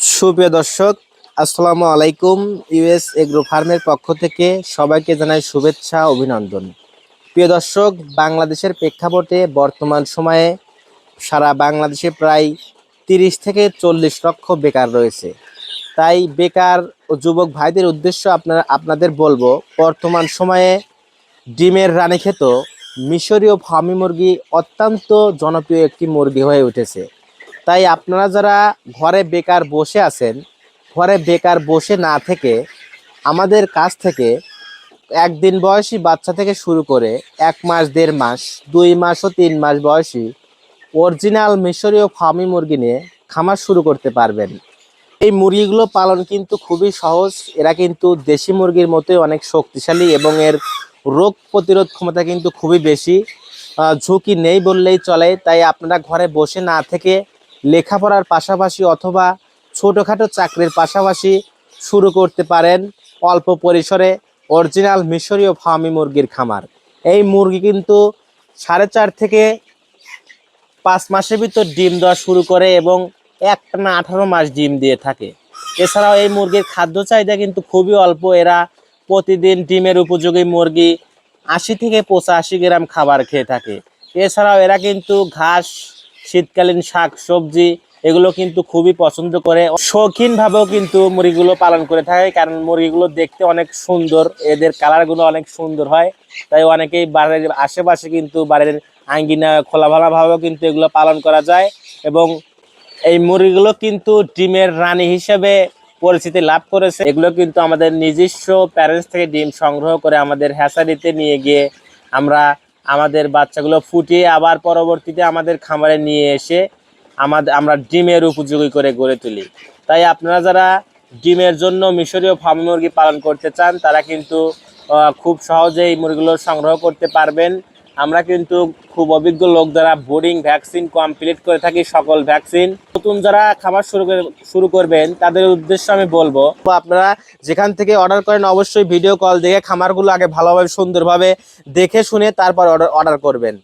সুপ্রিয় দর্শক, আসসালামু আলাইকুম ইউএস এগ্রো ফার্মের পক্ষ থেকে সবাইকে জানাই শুভেচ্ছা, অভিনন্দন। প্রিয় দর্শক, বাংলাদেশের প্রেক্ষাপটে বর্তমান সময়ে সারা বাংলাদেশে প্রায় তিরিশ থেকে চল্লিশ লক্ষ বেকার রয়েছে। তাই বেকার ও যুবক ভাইদের উদ্দেশ্য আপনারা, আপনাদের বলব, বর্তমান সময়ে ডিমের রানে খেত মিশরীয় ফার্মি মুরগি অত্যন্ত জনপ্রিয় একটি মুরগি হয়ে উঠেছে। তাই আপনারা যারা ঘরে বেকার বসে আছেন, ঘরে বেকার বসে না থেকে আমাদের কাছ থেকে একদিন বয়সী বাচ্চা থেকে শুরু করে এক মাস, দেড় মাস, দুই মাস ও তিন মাস বয়সী অরিজিনাল মিশরীয় ফার্মি মুরগি নিয়ে খামার শুরু করতে পারবেন। এই মুরগিগুলো পালন কিন্তু খুবই সহজ। এরা কিন্তু দেশি মুরগির মতোই অনেক শক্তিশালী এবং এর রোগ প্রতিরোধ ক্ষমতা কিন্তু খুবই বেশি। ঝুঁকি নেই বললেই চলে। তাই আপনারা ঘরে বসে না থেকে লেখাপড়ার পাশাপাশি অথবা ছোটোখাটো চাকরির পাশাপাশি শুরু করতে পারেন অল্প পরিসরে অরিজিনাল মিশরীয় ফার্মি মুরগির খামার। এই মুরগি কিন্তু সাড়ে চার থেকে পাঁচ মাসের ভিতর ডিম দেওয়া শুরু করে এবং এক একটানা আঠারো মাস ডিম দিয়ে থাকে। এছাড়াও এই মুরগির খাদ্য চাহিদা কিন্তু খুবই অল্প। এরা প্রতিদিন ডিমের উপযোগী মুরগি আশি থেকে পঁচাশি গ্রাম খাবার খেয়ে থাকে। এছাড়াও এরা কিন্তু ঘাস শীতকালীন শাক, সবজি, এগুলো কিন্তু খুবই পছন্দ করে। শৌখিন ভাবেও কিন্তু মুরগিগুলো পালন করে থাকে, কারণ মুরগিগুলো দেখতে অনেক সুন্দর, এদের কালারগুলো অনেক সুন্দর হয়। তাই অনেকেই বাড়ির আশেপাশে কিন্তু বাড়ির আঙ্গিনা খোলাভালা ভাবেও কিন্তু এগুলো পালন করা যায় এবং এই মুরগিগুলো কিন্তু ডিমের রানী হিসেবে পরিচিতি লাভ করেছে। এগুলো কিন্তু আমাদের নিজস্ব প্যারেন্টস থেকে ডিম সংগ্রহ করে আমাদের হ্যাসারিতে নিয়ে গিয়ে আমরা আমাদের বাচ্চাগুলো ফুটিয়ে আবার পরবর্তীতে আমাদের খামারে নিয়ে এসে আমাদের আমরা ডিমের উপযোগী করে গড়ে তুলি। তাই আপনারা যারা ডিমের জন্য মিশরীয় ফার্ম মুরগি পালন করতে চান, তারা কিন্তু খুব সহজেই মুরগিগুলো সংগ্রহ করতে পারবেন। আমরা কিন্তু খুব অভিজ্ঞ লোক দ্বারা বোর্ডিং ভ্যাকসিন কমপ্লিট করে থাকি, সকল ভ্যাকসিন নতুন যারা খাবার শুরু শুরু করবেন, তাদের উদ্দেশ্য আমি বলব, আপনারা যেখান থেকে অর্ডার করেন, অবশ্যই ভিডিও কল দেখে খামারগুলো আগে ভালোভাবে, সুন্দরভাবে দেখে শুনে তারপর অর্ডার অর্ডার করবেন।